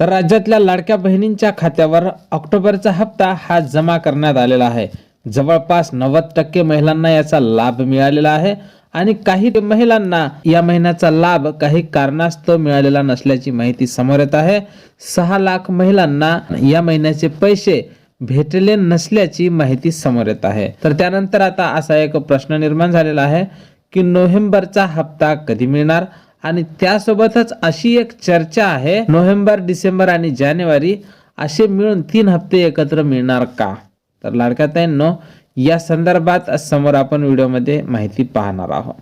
तर राज्यातल्या लाडक्या बहिणींच्या खात्यावर ऑक्टोबरचा हप्ता हा जमा करण्यात आलेला आहे. जवळपास नव्वद टक्के महिलांना याचा लाभ मिळालेला आहे आणि काही महिलांना या महिन्याचा लाभ काही कारणास्तव मिळालेला नसल्याची माहिती समोर येत आहे. सहा लाख महिलांना या महिन्याचे पैसे भेटले नसल्याची माहिती समोर येत आहे. तर त्यानंतर आता असा एक प्रश्न निर्माण झालेला आहे की नोव्हेंबरचा हप्ता कधी मिळणार? आणि त्यासोबतच अशी एक चर्चा आहे नोव्हेंबर डिसेंबर आणि जानेवारी असे मिळून तीन हप्ते एकत्र मिळणार का? तर लाडक्या ताईंनो या संदर्भात समोर आपण व्हिडिओमध्ये माहिती पाहणार आहोत.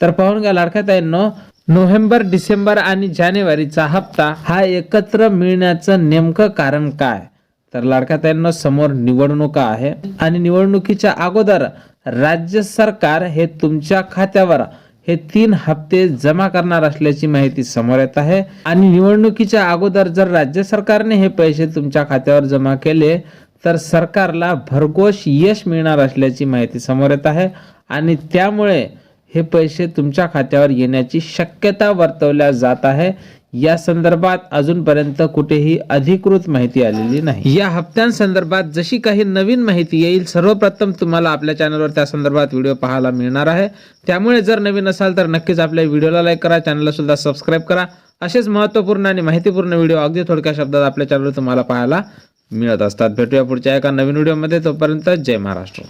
तर पाहून घ्या लाडक्या ताईंनो नोव्हेंबर डिसेंबर आणि जानेवारीचा हप्ता हा एकत्र मिळण्याचं नेमकं कारण काय? तर लाडक्याताईंनो समोर निवडणुका आहे आणि निवडणुकीच्या अगोदर राज्य सरकार हे तुमच्या खात्यावर हे तीन हप्ते जमा करणार असल्याची माहिती समोर येत आहे. आणि निवडणुकीच्या अगोदर जर राज्य सरकारने हे पैसे तुमच्या खात्यावर जमा केले तर सरकारला भरघोष यश मिळणार असल्याची माहिती समोर येत आहे. आणि त्यामुळे हे पैसे तुमच्या खात्यावर येण्याची शक्यता वर्तवल्या जात आहे. या संदर्भात अजूनपर्यंत कुठेही अधिकृत माहिती आलेली नाही. या हप्त्यांसंदर्भात जशी काही नवीन माहिती येईल सर्वप्रथम तुम्हाला आपल्या चॅनलवर त्या संदर्भात व्हिडिओ पाहायला मिळणार आहे. त्यामुळे जर नवीन असाल तर नक्कीच आपल्या व्हिडिओला लाईक करा चॅनलला सुद्धा सबस्क्राईब करा. असेच महत्त्वपूर्ण आणि माहितीपूर्ण व्हिडिओ अगदी थोडक्या शब्दात आपल्या चॅनलवर तुम्हाला पाहायला मिळत असतात. भेटूया पुढच्या एका नवीन व्हिडिओमध्ये तोपर्यंत जय महाराष्ट्र.